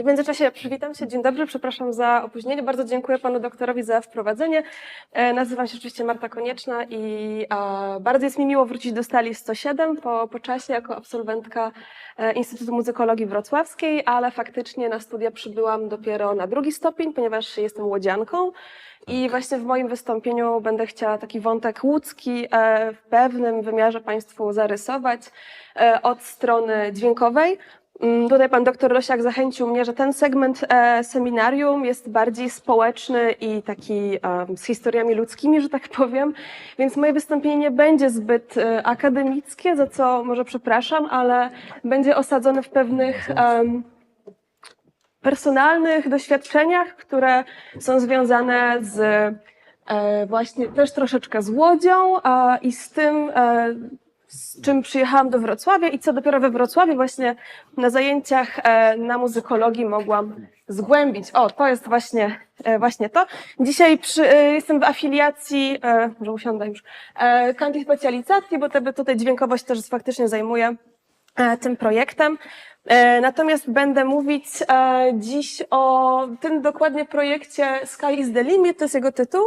I w międzyczasie przywitam się. Dzień dobry, przepraszam za opóźnienie. Bardzo dziękuję panu doktorowi za wprowadzenie. E, Nazywam się oczywiście Marta Konieczna i bardzo jest mi miło wrócić do stali 107 po, po czasie jako absolwentka e, Instytutu Muzykologii Wrocławskiej, ale faktycznie na studia przybyłam dopiero na drugi stopień, ponieważ jestem łodzianką. I właśnie w moim wystąpieniu będę chciała taki wątek łódzki e, w pewnym wymiarze Państwu zarysować od strony dźwiękowej. Mm, Tutaj pan doktor Rosiak zachęcił mnie, że ten segment e, seminarium jest bardziej społeczny i taki z historiami ludzkimi, że tak powiem, więc moje wystąpienie nie będzie zbyt e, akademickie, za co może przepraszam, ale będzie osadzone w pewnych personalnych doświadczeniach, które są związane z e, właśnie też troszeczkę z Łodzią i z tym, z czym przyjechałam do Wrocławia i co dopiero we Wrocławiu właśnie na zajęciach e, na muzykologii mogłam zgłębić. O, to jest właśnie, e, właśnie to. Dzisiaj przy, e, jestem w afiliacji, może usiądę już, Kanti Specjalizacji, bo te, tutaj dźwiękowość też faktycznie zajmuje tym projektem. Natomiast będę mówić dziś o tym dokładnie projekcie Sky is the Limit, to jest jego tytuł,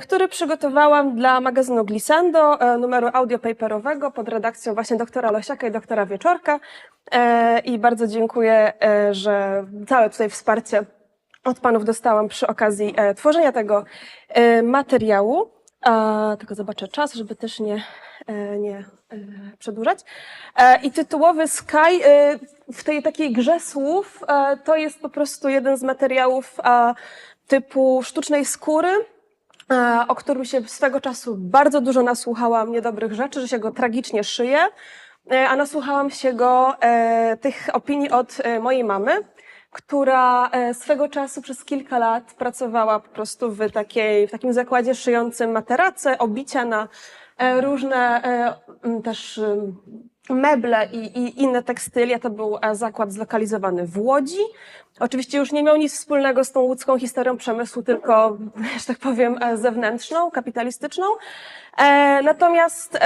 który przygotowałam dla magazynu Glissando, e, numeru audiopaperowego pod redakcją właśnie doktora Losiaka i doktora Wieczorka. E, I bardzo dziękuję, e, że całe tutaj wsparcie od panów dostałam przy okazji e, tworzenia tego e, materiału. Tylko zobaczę czas, żeby też nie, e, nie e, przedłużać. E, I tytułowy Sky e, w tej takiej grze słów e, to jest po prostu jeden z materiałów e, typu sztucznej skóry, e, o którym się swego czasu bardzo dużo nasłuchałam niedobrych rzeczy, że się go tragicznie szyje, e, a nasłuchałam się go e, tych opinii od e, mojej mamy, która e, swego czasu przez kilka lat pracowała po prostu w, takiej, w takim zakładzie szyjącym materace, obicia na e, różne e, też meble i, i inne tekstylia. To był e, zakład zlokalizowany w Łodzi. Oczywiście już nie miał nic wspólnego z tą łódzką historią przemysłu, tylko, że tak powiem, e, zewnętrzną, kapitalistyczną. E, natomiast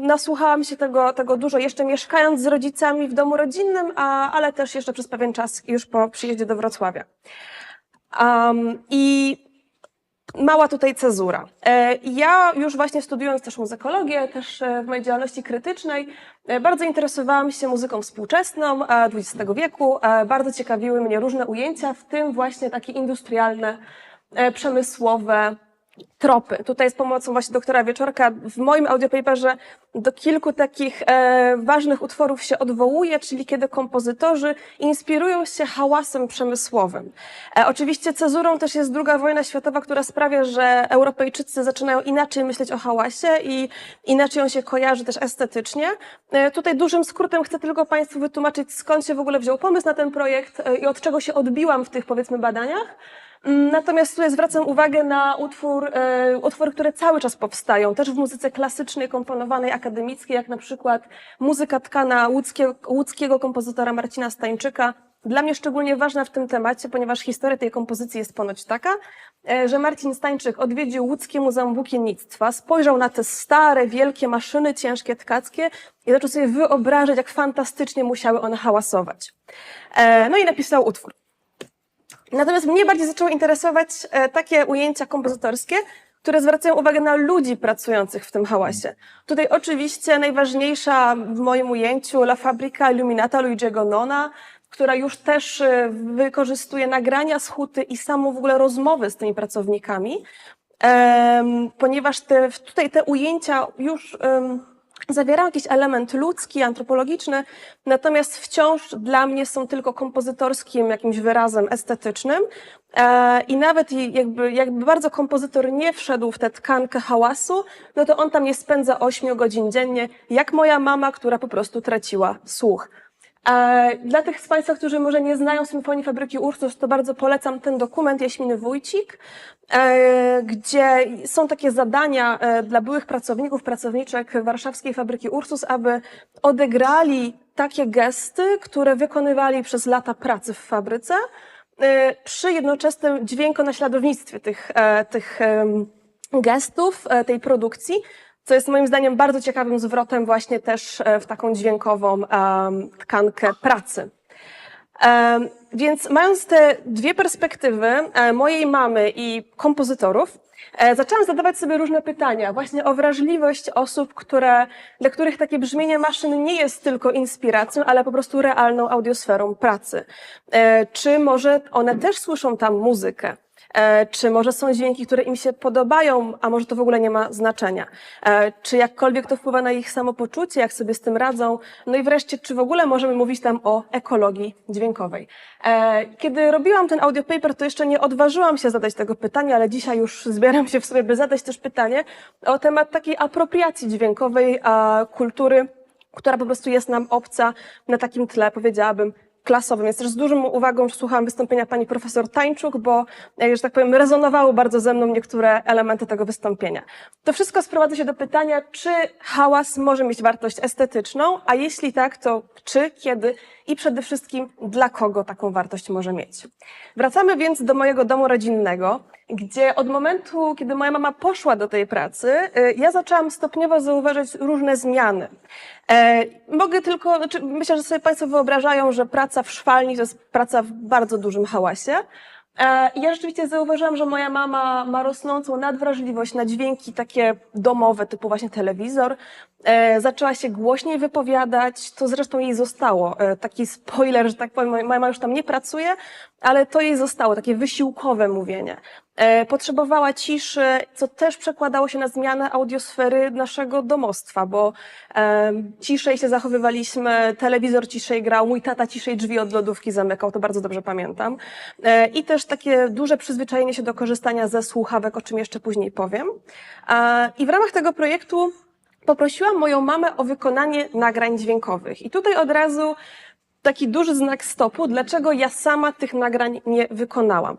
nasłuchałam się tego, tego dużo, jeszcze mieszkając z rodzicami w domu rodzinnym, a, ale też jeszcze przez pewien czas już po przyjeździe do Wrocławia. Um, I mała tutaj cezura. E, Ja już właśnie studiując też muzykologię, też e, w mojej działalności krytycznej, e, bardzo interesowałam się muzyką współczesną XX wieku. Bardzo ciekawiły mnie różne ujęcia, w tym właśnie takie industrialne, przemysłowe tropy. Tutaj z pomocą właśnie doktora Wieczorka w moim audiopaperze do kilku takich e, ważnych utworów się odwołuje, czyli kiedy kompozytorzy inspirują się hałasem przemysłowym. E, oczywiście cezurą też jest druga wojna światowa, która sprawia, że Europejczycy zaczynają inaczej myśleć o hałasie i inaczej on się kojarzy też estetycznie. E, tutaj dużym skrótem chcę tylko Państwu wytłumaczyć, skąd się w ogóle wziął pomysł na ten projekt e, i od czego się odbiłam w tych powiedzmy badaniach. Natomiast tutaj zwracam uwagę na utwór, e, utwory, które cały czas powstają, też w muzyce klasycznej, komponowanej, akademickiej, jak na przykład muzyka tkana łódzkiego, łódzkiego kompozytora Marcina Stańczyka. Dla mnie szczególnie ważna w tym temacie, ponieważ historia tej kompozycji jest ponoć taka, e, że Marcin Stańczyk odwiedził łódzkie Muzeum Włókiennictwa, spojrzał na te stare, wielkie maszyny ciężkie, tkackie i zaczął sobie wyobrażać, jak fantastycznie musiały one hałasować. E, No i napisał utwór. Natomiast mnie bardziej zaczęło interesować e, takie ujęcia kompozytorskie, które zwracają uwagę na ludzi pracujących w tym hałasie. Tutaj oczywiście najważniejsza w moim ujęciu La Fabbrica Illuminata Luigi'ego Nona, która już też e, wykorzystuje nagrania z huty i samą w ogóle rozmowę z tymi pracownikami, ponieważ te, tutaj te ujęcia już zawierają jakiś element ludzki, antropologiczny, natomiast wciąż dla mnie są tylko kompozytorskim jakimś wyrazem estetycznym. E, I nawet jakby, jakby bardzo kompozytor nie wszedł w tę tkankę hałasu, no to on tam nie spędza 8 godzin dziennie, jak moja mama, która po prostu traciła słuch. Dla tych z Państwa, którzy może nie znają Symfonii Fabryki Ursus, to bardzo polecam ten dokument Jaśminy Wójcik, e, gdzie są takie zadania e, dla byłych pracowników, pracowniczek warszawskiej Fabryki Ursus, aby odegrali takie gesty, które wykonywali przez lata pracy w fabryce, e, przy jednoczesnym dźwiękonaśladownictwie tych, tych gestów, tej produkcji, co jest moim zdaniem bardzo ciekawym zwrotem właśnie też e, w taką dźwiękową tkankę pracy. Więc mając te dwie perspektywy, e, mojej mamy i kompozytorów, zaczęłam zadawać sobie różne pytania właśnie o wrażliwość osób, które, dla których takie brzmienie maszyn nie jest tylko inspiracją, ale po prostu realną audiosferą pracy. E, Czy może one też słyszą tam muzykę? E, Czy może są dźwięki, które im się podobają, a może to w ogóle nie ma znaczenia? E, Czy jakkolwiek to wpływa na ich samopoczucie, jak sobie z tym radzą? No i wreszcie, czy w ogóle możemy mówić tam o ekologii dźwiękowej? E, Kiedy robiłam ten audio paper, to jeszcze nie odważyłam się zadać tego pytania, ale dzisiaj już zbieram się w sobie, by zadać też pytanie o temat takiej apropriacji dźwiękowej a kultury, która po prostu jest nam obca na takim tle, powiedziałabym, klasowym. Więc też z dużą uwagą słuchałam wystąpienia pani profesor Tańczuk, bo, e, że tak powiem, rezonowały bardzo ze mną niektóre elementy tego wystąpienia. To wszystko sprowadza się do pytania, czy hałas może mieć wartość estetyczną, a jeśli tak, to czy, kiedy i przede wszystkim dla kogo taką wartość może mieć. Wracamy więc do mojego domu rodzinnego, gdzie od momentu, kiedy moja mama poszła do tej pracy, y, ja zaczęłam stopniowo zauważać różne zmiany. E, mogę tylko, znaczy myślę, że sobie Państwo wyobrażają, że praca w szwalni to jest praca w bardzo dużym hałasie. E, ja rzeczywiście zauważyłam, że moja mama ma rosnącą nadwrażliwość na dźwięki takie domowe, typu właśnie telewizor. E, zaczęła się głośniej wypowiadać, to zresztą jej zostało. E, taki spoiler, że tak powiem, moja mama już tam nie pracuje, ale to jej zostało, takie wysiłkowe mówienie. E, Potrzebowała ciszy, co też przekładało się na zmianę audiosfery naszego domostwa, bo ciszej się zachowywaliśmy, telewizor ciszej grał, mój tata ciszej drzwi od lodówki zamykał, to bardzo dobrze pamiętam. E, I też takie duże przyzwyczajenie się do korzystania ze słuchawek, o czym jeszcze później powiem. E, I w ramach tego projektu poprosiłam moją mamę o wykonanie nagrań dźwiękowych. I tutaj od razu taki duży znak stopu, dlaczego ja sama tych nagrań nie wykonałam.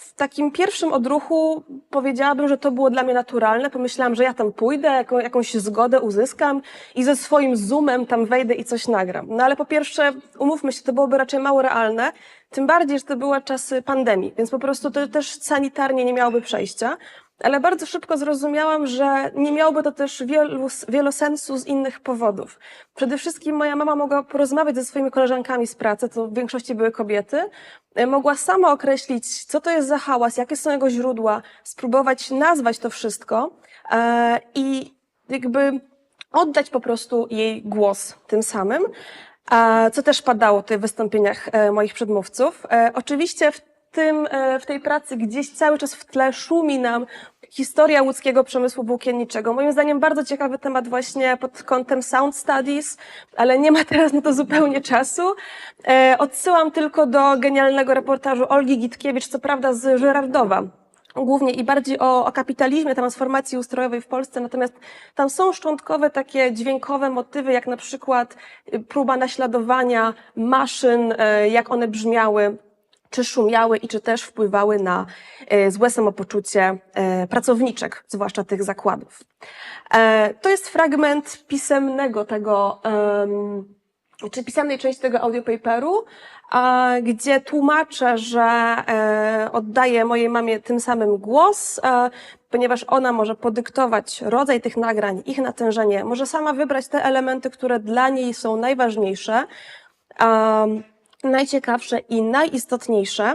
W takim pierwszym odruchu powiedziałabym, że to było dla mnie naturalne. Pomyślałam, że ja tam pójdę, jaką, jakąś zgodę uzyskam i ze swoim zoomem tam wejdę i coś nagram. No ale po pierwsze, umówmy się, to byłoby raczej mało realne, tym bardziej, że to były czasy pandemii, więc po prostu to też sanitarnie nie miałoby przejścia. Ale bardzo szybko zrozumiałam, że nie miałoby to też wielu, wielu sensu z innych powodów. Przede wszystkim moja mama mogła porozmawiać ze swoimi koleżankami z pracy, to w większości były kobiety, e, mogła sama określić, co to jest za hałas, jakie są jego źródła, spróbować nazwać to wszystko e, i jakby oddać po prostu jej głos tym samym, co też padało tutaj w wystąpieniach e, moich przedmówców. Oczywiście w tym, e, w tej pracy gdzieś cały czas w tle szumi nam historia łódzkiego przemysłu włókienniczego. Moim zdaniem bardzo ciekawy temat właśnie pod kątem sound studies, ale nie ma teraz na to zupełnie czasu. E, Odsyłam tylko do genialnego reportażu Olgi Gitkiewicz, co prawda z Żyrardowa, głównie i bardziej o, o kapitalizmie, transformacji ustrojowej w Polsce, natomiast tam są szczątkowe takie dźwiękowe motywy, jak na przykład próba naśladowania maszyn, e, jak one brzmiały, czy szumiały i czy też wpływały na e, złe samopoczucie e, pracowniczek, zwłaszcza tych zakładów. E, To jest fragment pisemnego tego, czy pisemnej części tego audiopaperu, gdzie tłumaczę, że oddaję mojej mamie tym samym głos, ponieważ ona może podyktować rodzaj tych nagrań, ich natężenie, może sama wybrać te elementy, które dla niej są najważniejsze, najciekawsze i najistotniejsze.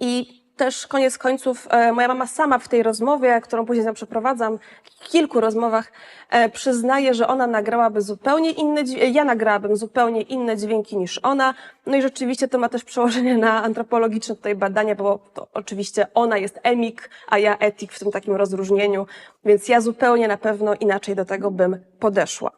I też koniec końców e, moja mama sama w tej rozmowie, którą później z nią przeprowadzam, w kilku rozmowach, e, przyznaje, że ona nagrałaby zupełnie inne, dźwię- ja nagrałabym zupełnie inne dźwięki niż ona. No i rzeczywiście to ma też przełożenie na antropologiczne tutaj badania, bo to oczywiście ona jest emik, a ja etik w tym takim rozróżnieniu, więc ja zupełnie na pewno inaczej do tego bym podeszła.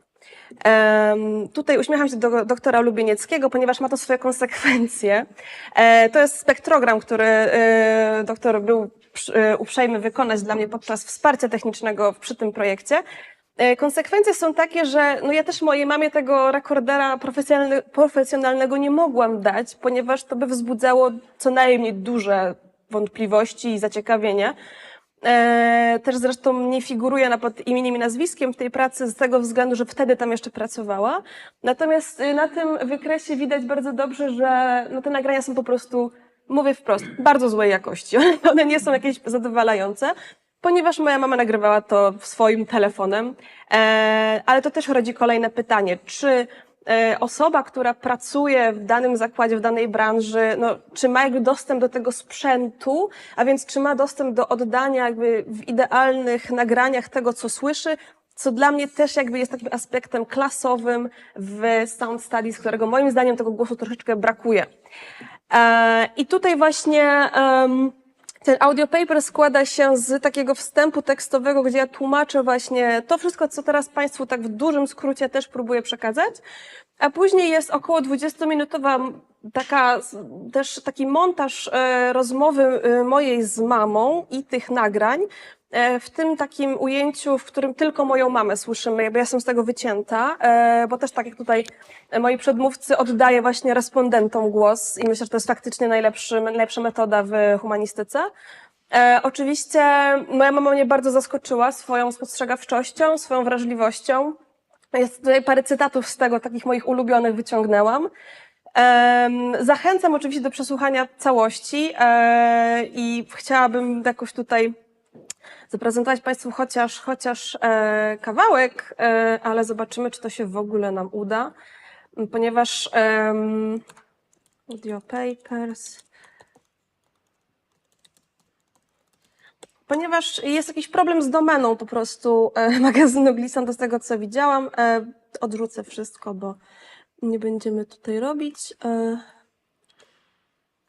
Tutaj uśmiecham się do doktora Lubienieckiego, ponieważ ma to swoje konsekwencje. E, to jest spektrogram, który e, doktor był e, uprzejmy wykonać dla mnie podczas wsparcia technicznego przy tym projekcie. Konsekwencje są takie, że no ja też mojej mamie tego rekordera profesjonalne, profesjonalnego nie mogłam dać, ponieważ to by wzbudzało co najmniej duże wątpliwości i zaciekawienie. E, też zresztą nie figuruje pod imieniem i nazwiskiem w tej pracy z tego względu, że wtedy tam jeszcze pracowała. Natomiast y, na tym wykresie widać bardzo dobrze, że no, te nagrania są po prostu, mówię wprost, bardzo złej jakości. One nie są jakieś zadowalające, ponieważ moja mama nagrywała to swoim telefonem. E, ale to też rodzi kolejne pytanie, czy osoba, która pracuje w danym zakładzie, w danej branży, no, czy ma jakby dostęp do tego sprzętu, a więc czy ma dostęp do oddania jakby w idealnych nagraniach tego, co słyszy, co dla mnie też jakby jest takim aspektem klasowym w Sound Studies, którego moim zdaniem tego głosu troszeczkę brakuje. E, I tutaj właśnie em, ten audio paper składa się z takiego wstępu tekstowego, gdzie ja tłumaczę właśnie to wszystko, co teraz Państwu tak w dużym skrócie też próbuję przekazać. A później jest około 20-minutowa taka, też taki montaż e, rozmowy e, mojej z mamą i tych nagrań, w tym takim ujęciu, w którym tylko moją mamę słyszymy, jakby ja jestem z tego wycięta, e, bo też tak jak tutaj moi przedmówcy oddaję właśnie respondentom głos i myślę, że to jest faktycznie najlepszy, najlepsza metoda w humanistyce. E, oczywiście moja mama mnie bardzo zaskoczyła swoją spostrzegawczością, swoją wrażliwością. Jest tutaj parę cytatów z tego, takich moich ulubionych wyciągnęłam. Zachęcam oczywiście do przesłuchania całości e, i chciałabym jakoś tutaj zaprezentować Państwu chociaż, chociaż e, kawałek, e, ale zobaczymy, czy to się w ogóle nam uda, ponieważ em, audio papers. Ponieważ jest jakiś problem z domeną po prostu e, magazynu Glissant, z tego co widziałam. E, odrzucę wszystko, bo nie będziemy tutaj robić. E,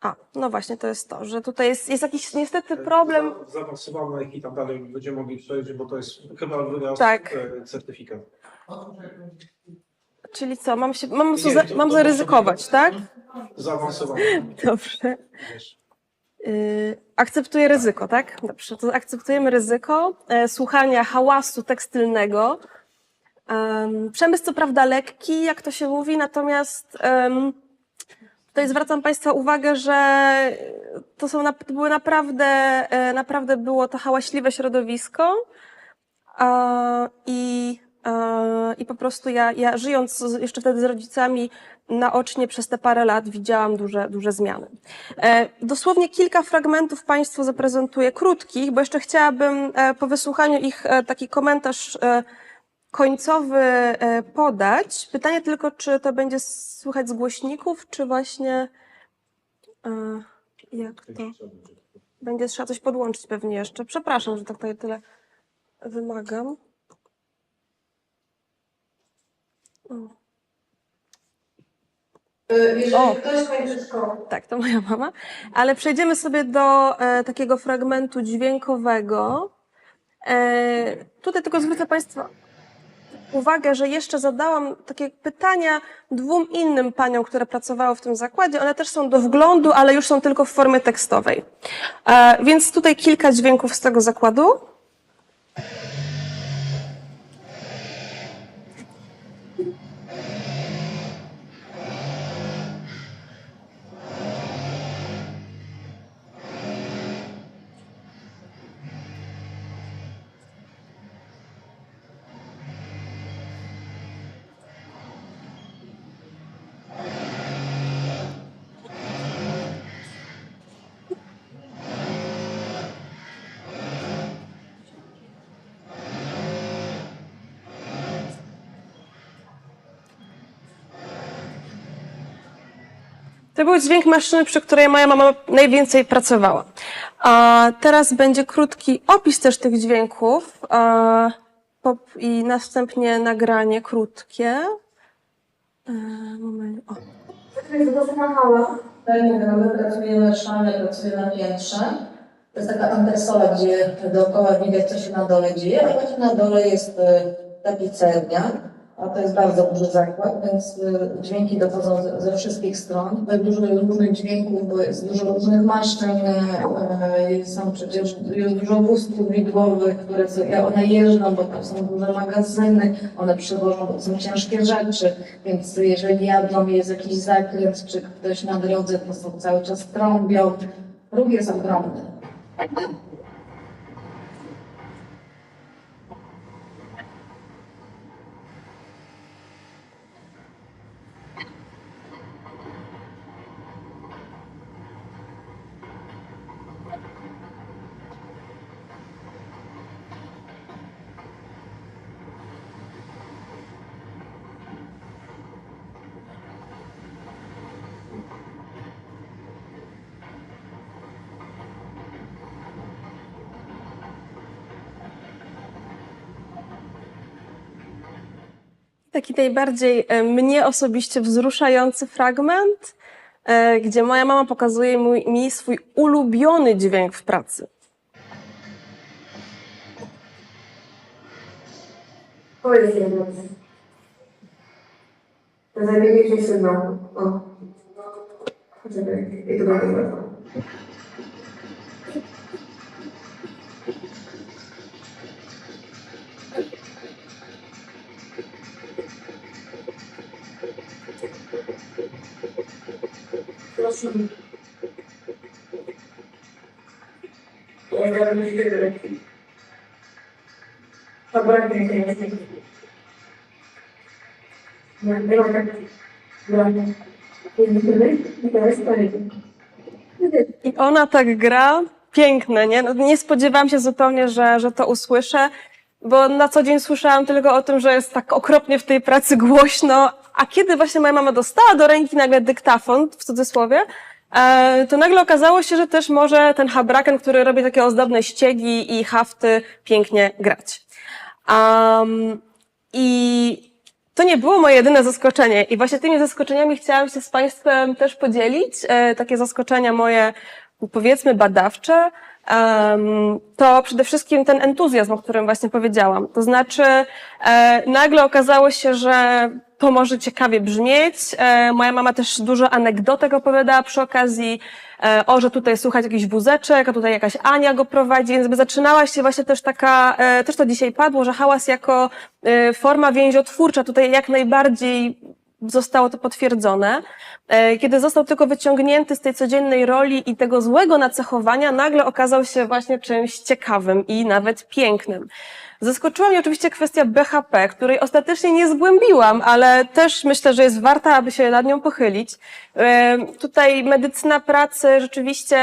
a, no właśnie, to jest to, że tutaj jest, jest jakiś niestety problem. Za- Zaawansowane i tam dalej będziemy mogli przejść, bo to jest chyba wyraz Tak. e, certyfikat. Czyli co, mam się, mam, Nie, za, to- mam to zaryzykować, tak? Zaawansowane. Dobrze. wiesz. Yy, akceptuję ryzyko, tak? Dobrze, to akceptujemy ryzyko e, słuchania hałasu tekstylnego. Em, przemysł co prawda lekki, jak to się mówi, natomiast em, tutaj zwracam Państwa uwagę, że to, są, to były naprawdę, e, naprawdę było to hałaśliwe środowisko i, i po prostu ja, ja żyjąc jeszcze wtedy z rodzicami naocznie przez te parę lat widziałam duże, duże zmiany. E, Dosłownie kilka fragmentów Państwu zaprezentuję, krótkich, bo jeszcze chciałabym e, po wysłuchaniu ich taki komentarz końcowy e, podać. Pytanie tylko, czy to będzie słychać z głośników, czy właśnie e, jak to będzie trzeba coś podłączyć pewnie jeszcze. Przepraszam, że tak tutaj tyle wymagam. O. Jeżeli O. ktoś kończy szkołę, Tak, to moja mama. Ale przejdziemy sobie do e, takiego fragmentu dźwiękowego. E, tutaj tylko zwrócę Państwa uwagę, że jeszcze zadałam takie pytania dwóm innym paniom, które pracowały w tym zakładzie. One też są do wglądu, ale już są tylko w formie tekstowej. E, więc tutaj kilka dźwięków z tego zakładu. To był dźwięk maszyny, przy której moja mama najwięcej pracowała. A teraz będzie krótki opis też tych dźwięków a, pop, i następnie nagranie krótkie. E, moment, o. tak jak my pracujemy w szale, pracujemy na piętrze. To jest taka antesola, gdzie dookoła widać, co się na dole dzieje, a właśnie na dole jest e, tapicernia, a to jest bardzo duży zakład, więc e, dźwięki dochodzą ze, wszystkich stron. Dużo różnych dźwięków, bo jest dużo różnych maszyn, e, jest- są przecież jest dużo wózków widłowych, które sobie, one jeżdżą, bo tam są duże magazyny, one przywożą, są ciężkie rzeczy, więc jeżeli jadą, jest jakiś zakręt, czy ktoś na drodze, to są cały czas trąbią. Ruch jest ogromny. Taki najbardziej e, mnie osobiście wzruszający fragment, e, gdzie moja mama pokazuje mi swój ulubiony dźwięk w pracy. Powiedz jedno. Zajmuje się sygnał. O. Poczekaj, i tu będzie I ona tak gra, piękne, nie? No, nie spodziewałam się zupełnie, że, że to usłyszę, bo na co dzień słyszałam tylko o tym, że jest tak okropnie w tej pracy głośno, a kiedy właśnie moja mama dostała do ręki nagle dyktafon, w cudzysłowie, e, to nagle okazało się, że też może ten habraken, który robi takie ozdobne ściegi i hafty, pięknie grać. Um, I to nie było moje jedyne zaskoczenie. I właśnie tymi zaskoczeniami chciałam się z Państwem też podzielić. E, takie zaskoczenia moje, powiedzmy, badawcze. Em, to przede wszystkim ten entuzjazm, o którym właśnie powiedziałam. To znaczy, e, nagle okazało się, że to może ciekawie brzmieć. E, moja mama też dużo anegdotek opowiadała przy okazji, e, o, że tutaj słuchać jakiś wózeczek, a tutaj jakaś Ania go prowadzi, więc by zaczynała się właśnie też taka, e, też to dzisiaj padło, że hałas jako forma więziotwórcza tutaj jak najbardziej zostało to potwierdzone. Kiedy został tylko wyciągnięty z tej codziennej roli i tego złego nacechowania, nagle okazał się właśnie czymś ciekawym i nawet pięknym. Zaskoczyła mnie oczywiście kwestia BHP, której ostatecznie nie zgłębiłam, ale też myślę, że jest warta, aby się nad nią pochylić. Tutaj medycyna pracy, rzeczywiście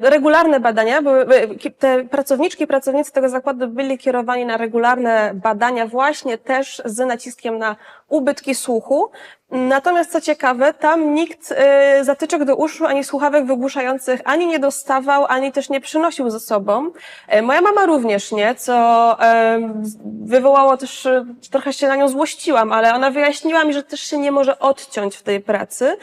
regularne badania, e, te pracowniczki i pracownicy tego zakładu byli kierowani na regularne badania właśnie też z naciskiem na ubytki słuchu. Natomiast co ciekawe, tam nikt e, zatyczek do uszu ani słuchawek wygłuszających ani nie dostawał, ani też nie przynosił ze sobą. E, Moja mama również nie, co e, wywołało też, e, trochę się na nią złościłam, ale ona wyjaśniła mi, że też się nie może odciąć w tej pracy.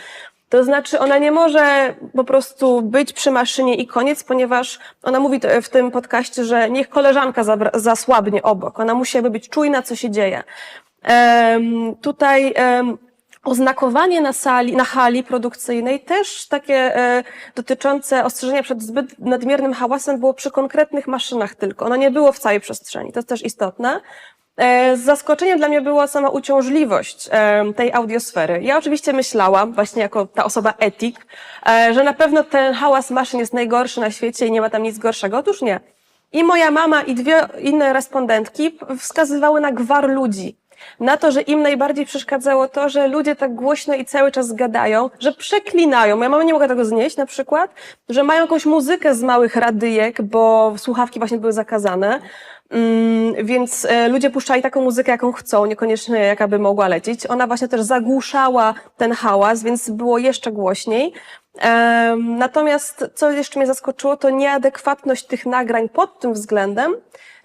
To znaczy, ona nie może po prostu być przy maszynie i koniec, ponieważ ona mówi w tym podcaście, że niech koleżanka zasłabnie obok. Ona musi jakby być czujna, co się dzieje. Em, tutaj em, oznakowanie na sali, na hali produkcyjnej też takie e, dotyczące ostrzeżenia przed zbyt nadmiernym hałasem było przy konkretnych maszynach tylko. Ono nie było w całej przestrzeni. To jest też istotne. E, Zaskoczeniem dla mnie była sama uciążliwość e, tej audiosfery. Ja oczywiście myślałam, właśnie jako ta osoba etik, e, że na pewno ten hałas maszyn jest najgorszy na świecie i nie ma tam nic gorszego. Otóż nie. I moja mama i dwie inne respondentki wskazywały na gwar ludzi. Na to, że im najbardziej przeszkadzało to, że ludzie tak głośno i cały czas gadają, że przeklinają. Moja mama nie mogła tego znieść na przykład, że mają jakąś muzykę z małych radyjek, bo słuchawki właśnie były zakazane. Mm, więc e, ludzie puszczali taką muzykę, jaką chcą, niekoniecznie jaka by mogła lecieć. Ona właśnie też zagłuszała ten hałas, więc było jeszcze głośniej. Natomiast co jeszcze mnie zaskoczyło, to nieadekwatność tych nagrań pod tym względem,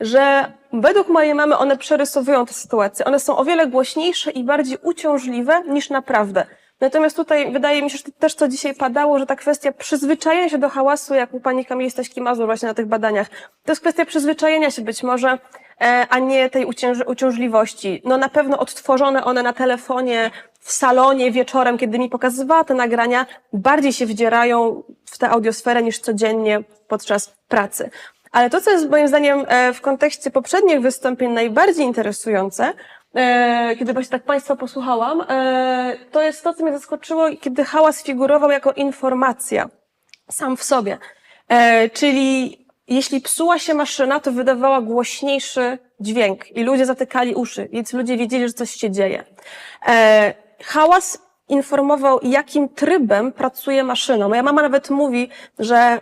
że według mojej mamy one przerysowują tę sytuację. One są o wiele głośniejsze i bardziej uciążliwe niż naprawdę. Natomiast tutaj wydaje mi się, że też co dzisiaj padało, że ta kwestia przyzwyczajenia się do hałasu, jak u pani Kamili Staśki-Mazur właśnie na tych badaniach, to jest kwestia przyzwyczajenia się być może, e, a nie tej uciąż- uciążliwości. No na pewno odtworzone one na telefonie, w salonie wieczorem, kiedy mi pokazywała te nagrania, bardziej się wdzierają w tę audiosferę niż codziennie podczas pracy. Ale to, co jest moim zdaniem e, w kontekście poprzednich wystąpień najbardziej interesujące, e, kiedy właśnie tak Państwa posłuchałam, e, to jest to, co mnie zaskoczyło, kiedy hałas figurował jako informacja sam w sobie. E, czyli jeśli psuła się maszyna, to wydawała głośniejszy dźwięk i ludzie zatykali uszy, więc ludzie wiedzieli, że coś się dzieje. Hałas informował, jakim trybem pracuje maszyna. Moja mama nawet mówi, że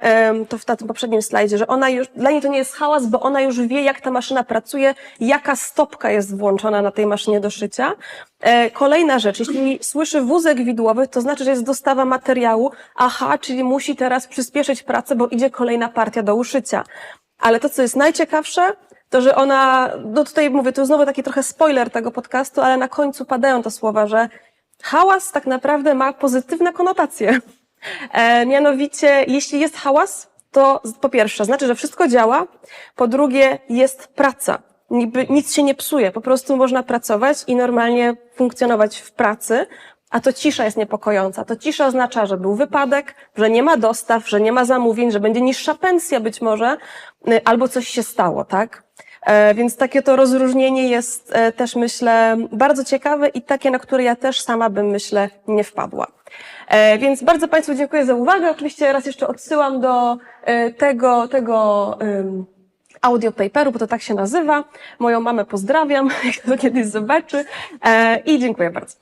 to w tym poprzednim slajdzie, że ona już, dla niej to nie jest hałas, bo ona już wie, jak ta maszyna pracuje, jaka stopka jest włączona na tej maszynie do szycia. E, kolejna rzecz, jeśli słyszy wózek widłowy, to znaczy, że jest dostawa materiału, aha, czyli musi teraz przyspieszyć pracę, bo idzie kolejna partia do uszycia. Ale to, co jest najciekawsze, to, że ona, no tutaj mówię, to znowu taki trochę spoiler tego podcastu, ale na końcu padają te słowa, że hałas tak naprawdę ma pozytywne konotacje. E, mianowicie, jeśli jest hałas, to po pierwsze znaczy, że wszystko działa, po drugie jest praca. Niby nic się nie psuje, po prostu można pracować i normalnie funkcjonować w pracy, a to cisza jest niepokojąca. To cisza oznacza, że był wypadek, że nie ma dostaw, że nie ma zamówień, że będzie niższa pensja być może, y, albo coś się stało, tak? E, Więc takie to rozróżnienie jest e, też, myślę, bardzo ciekawe i takie, na które ja też sama bym, myślę, nie wpadła. E, Więc bardzo Państwu dziękuję za uwagę. Oczywiście raz jeszcze odsyłam do tego, tego audio paperu, bo to tak się nazywa. Moją mamę pozdrawiam, jak to kiedyś zobaczy. I dziękuję bardzo.